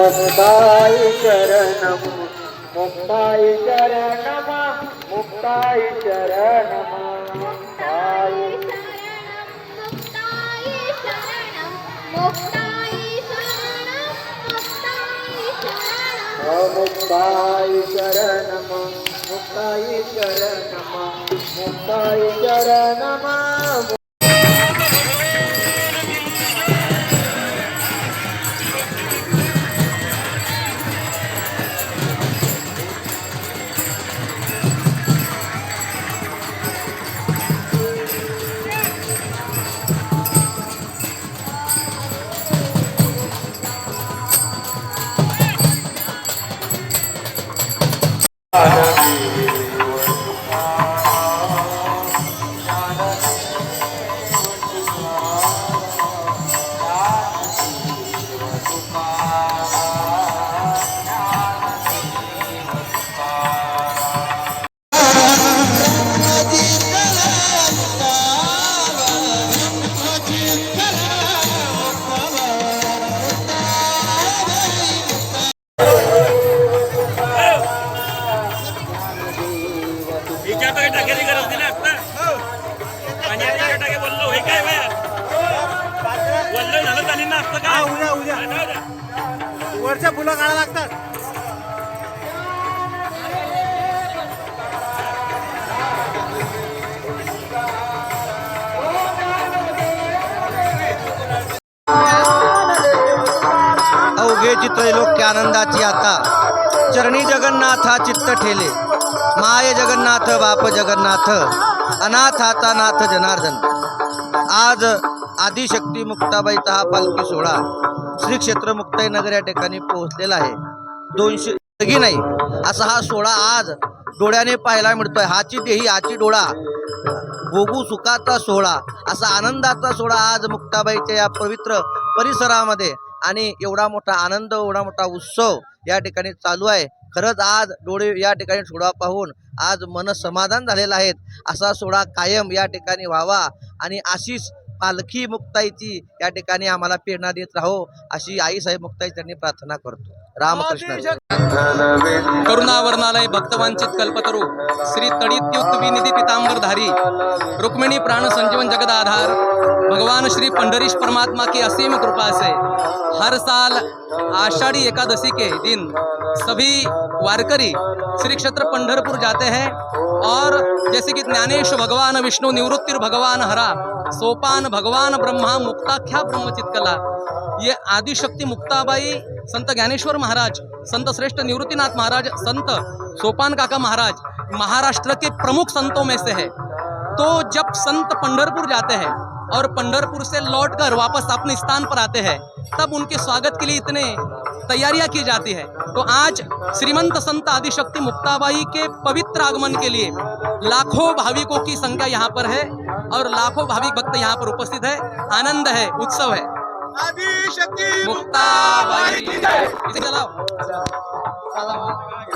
मुक्ताई मुक्ताय शरणम मुक्ताय शरणम मुक्ताय मुक्ताय शरणम मुक्ताई शरणम मुक्ताई शरणम विचार तर टाक्याची गरज नाही ना आता. पाण्याची टाके बोललो होय काय बाया? बोललो झालं झाली ना असतं काय? उद्या उद्या. जाऊ द्या. वरच्या फुलं काढा लागतात. अवघे चित्रलोक्य आनंदाची आता. चरणी जगन्नाथा चित्त ठेले. माय जगन्नाथ बाप जगन्नाथ अनाथाचा नाथ जनार्दन. आज आदिशक्ती मुक्ताबाईचा हा पालखी सोहळा श्री क्षेत्र मुक्ताई नगर या ठिकाणी पोहोचलेला आहे. दोनशे सगी नाही असा हा सोहळा आज डोळ्याने पाहायला मिळतोय. हाची देही हाची डोळा भोगू सुखाचा सोहळा असा आनंदाचा सोहळा आज मुक्ताबाईच्या या पवित्र परिसरामध्ये आणि एवढा मोठा आनंद एवढा मोठा उत्सव या ठिकाणी चालू आहे. खरंच आज डोळे या ठिकाणी सोहळा पाहून आज मन समाधान झालेलं आहेत. असा सोहळा कायम या ठिकाणी व्हावा आणि अशीच पालखी मुक्ताईची या ठिकाणी आम्हाला प्रेरणा देत राहो अशी आई साहेब मुक्ताई त्यांनी प्रार्थना करतो. रामकृष्ण. करुणावरणालय करुणावर्णालय भक्तवांचित कल्पतरू श्री तडित्युत विनिधी पितांबरधारी रुक्मिणी प्राण संजीवन जगदाधार भगवान श्री पंडरीश परमात्मा की असीम कृपा से हर साल आषाढ़ी एकादशी के दिन सभी वारकरी श्री क्षेत्र पंढरपुर जाते हैं और जैसे कि ज्ञानेश भगवान, विष्णु निवृत्तिर भगवान, हरा सोपान भगवान, ब्रह्मा मुक्ताख्या ब्रह्मचित कला। ये आदिशक्ति मुक्ताबाई, संत ज्ञानेश्वर महाराज, संत श्रेष्ठ निवृत्तिनाथ महाराज, संत सोपान काका महाराज, महाराष्ट्र के प्रमुख संतों में से है। तो जब संत पंढरपुर जाते हैं और पंडरपुर से लौटकर वापस अपने स्थान पर आते हैं। तब उनके स्वागत के लिए इतने तैयारियाँ की जाती है। तो आज श्रीमंत संत आदिशक्ति मुक्ताबाई के पवित्र आगमन के लिए लाखों भाविकों की संख्या यहाँ पर है और लाखों भाविक भक्त यहाँ पर उपस्थित है। आनंद है उत्सव है। मुक्ताबाई इसे चलाओ।